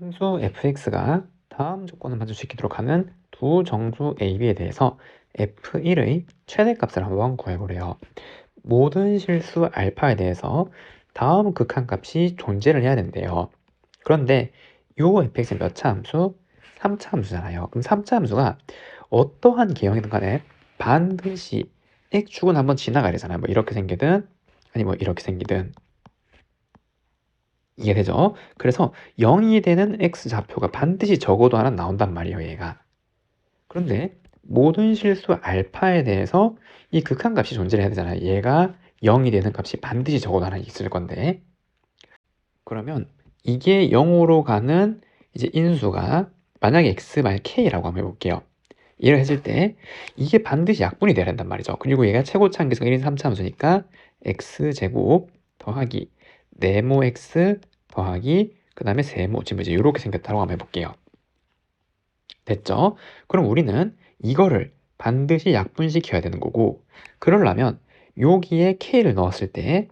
함수 fx가 다음 조건을 만족시키도록 하는 두 정수 ab에 대해서 f1의 최대값을 한번 구해보래요. 모든 실수 알파에 대해서 다음 극한값이 존재를 해야 된대요. 그런데 요 fx는 몇 차 함수? 3차 함수잖아요. 그럼 3차 함수가 어떠한 개형이든 간에 반드시 x축은 한번 지나가야 되잖아요. 뭐 이렇게 생기든 아니 뭐 이렇게 생기든 이해되죠? 그래서 0이 되는 x 좌표가 반드시 적어도 하나 나온단 말이에요, 얘가. 그런데 모든 실수 알파에 대해서 이 극한값이 존재를 해야 되잖아요. 얘가 0이 되는 값이 반드시 적어도 하나 있을 건데 그러면 이게 0으로 가는 이제 인수가 만약에 x 말 k라고 한번 해볼게요. 이를 했을 때 이게 반드시 약분이 돼야 된단 말이죠. 그리고 얘가 최고차 한계수가 1인 3차 함수니까 x제곱 더하기 네모 x 더하기 그 다음에 세모 지금 이제 이렇게 생겼다고 한번 해볼게요. 됐죠? 그럼 우리는 이거를 반드시 약분시켜야 되는 거고 그러려면 여기에 k를 넣었을 때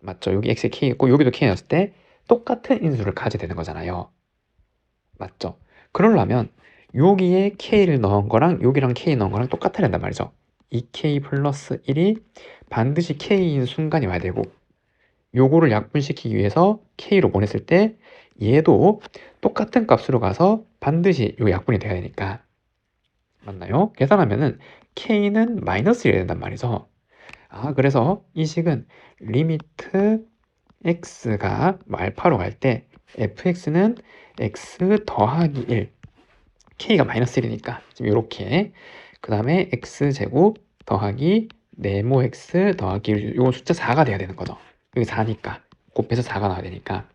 맞죠? 여기 x에 k 있고 여기도 k 넣었을 때 똑같은 인수를 가져야 되는 거잖아요. 맞죠? 그러려면 여기에 k를 넣은 거랑 여기랑 k 넣은 거랑 똑같아야 된단 말이죠. 2k 플러스 1이 반드시 k인 순간이 와야 되고 요거를 약분시키기 위해서 k로 보냈을 때 얘도 똑같은 값으로 가서 반드시 요 약분이 돼야 되니까 맞나요? 계산하면은 k는 마이너스 1이 된단 말이죠. 아 그래서 이 식은 리미트 x가 뭐 알파로 갈 때 fx는 x 더하기 1 k가 마이너스 1이니까 지금 이렇게 그 다음에 x제곱 더하기 네모 x 더하기 1 이건 숫자 4가 돼야 되는 거죠. 여기 4니까 곱해서 4가 나와야 되니까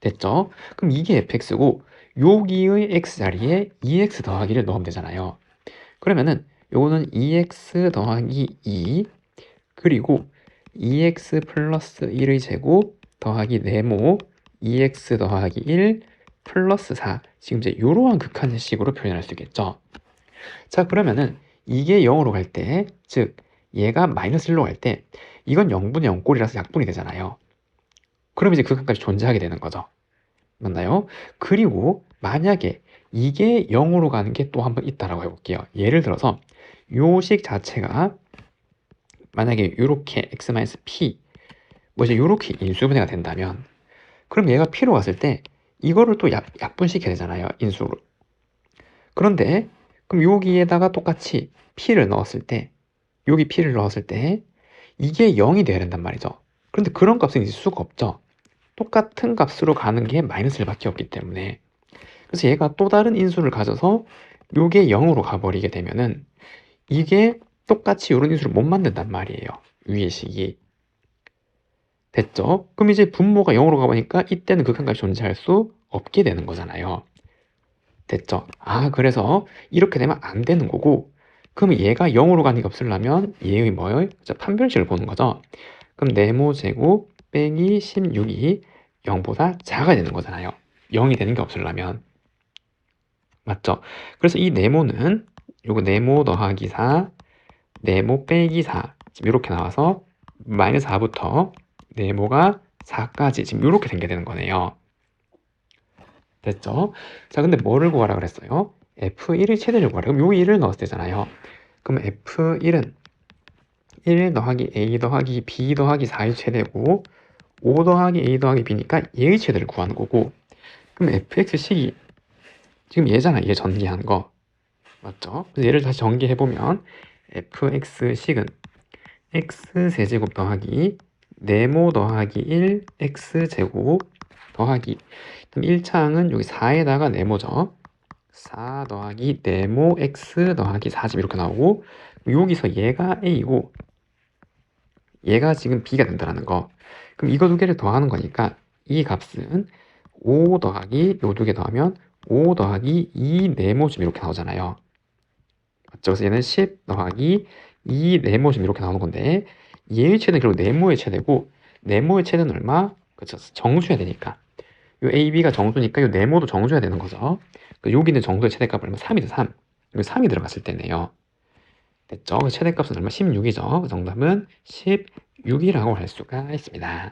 됐죠? 그럼 이게 fx고 여기의 x 자리에 2x 더하기를 넣으면 되잖아요. 그러면은 요거는 2x 더하기 2 그리고 2x 플러스 1의 제곱 더하기 네모 2x 더하기 1 플러스 4 지금 이제 이러한 극한식으로 표현할 수 있겠죠. 자 그러면은 이게 0으로 갈 때 즉 얘가 마이너스 1로 갈 때 이건 0분의 0꼴이라서 약분이 되잖아요. 그럼 이제 극한값이 존재하게 되는 거죠. 맞나요? 그리고 만약에 이게 0으로 가는 게 또 한 번 있다라고 해볼게요. 예를 들어서 요식 자체가 만약에 이렇게 x-p 뭐 이제 이렇게 인수분해가 된다면 그럼 얘가 p로 갔을 때 이거를 또 약, 약분시켜야 되잖아요. 인수로. 그런데 그럼 여기에다가 똑같이 p를 넣었을 때 여기 p를 넣었을 때 이게 0이 돼야 된단 말이죠. 그런데 그런 값은 있을 수가 없죠. 똑같은 값으로 가는 게 마이너스 1밖에 없기 때문에 그래서 얘가 또 다른 인수를 가져서 요게 0으로 가버리게 되면은 이게 똑같이 이런 인수를 못 만든단 말이에요. 위의 식이. 됐죠? 그럼 이제 분모가 0으로 가보니까 이때는 극한값이 존재할 수 없게 되는 거잖아요. 됐죠? 아 그래서 이렇게 되면 안 되는 거고 그럼 얘가 0으로 가는 게 없으려면 얘의 뭐예요? 판별식을 보는 거죠. 그럼 네모 제곱 빼기 16이 0보다 작아야 되는 거잖아요. 0이 되는 게 없으려면. 맞죠? 그래서 이 네모는 요거 네모 더하기 4, 네모 빼기 4 지금 이렇게 나와서 마이너스 4부터 네모가 4까지 지금 이렇게 생겨야 되는 거네요. 됐죠? 자, 근데 뭐를 구하라 그랬어요? F1의 최대를 구하라. 그럼 요 1을 넣었을 때잖아요. 그럼 F1은 1 더하기 A 더하기 B 더하기 4의 최대고 5 더하기 A 더하기 B니까 얘의 최대를 구하는 거고 그럼 fx식이 지금 얘잖아 얘 전개한 거 맞죠? 얘를 다시 전개해보면 fx식은 x세제곱 더하기 네모 더하기 1 x제곱 더하기 그럼 1차항은 여기 4에다가 네모죠 4 더하기 네모 x 더하기 4집 이렇게 나오고 여기서 얘가 a고 얘가 지금 b가 된다는 거 그럼 이거 두 개를 더하는 거니까 이 값은 5 더하기 요 두 개 더하면 5 더하기 2 네모쯤 이렇게 나오잖아요. 맞죠? 그래서 얘는 10 더하기 2 네모쯤 이렇게 나오는 건데 얘의 최대는 결국 네모의 최대고 네모의 최대는 얼마? 그렇죠. 정수해야 되니까. 요 AB가 정수니까 요 네모도 정수해야 되는 거죠. 여기 는 정수의 최대값 얼마? 3이죠. 3. 여기 3이 들어갔을 때네요. 됐죠? 최대값은 얼마? 16이죠. 그 정답은 16이라고 할 수가 있습니다.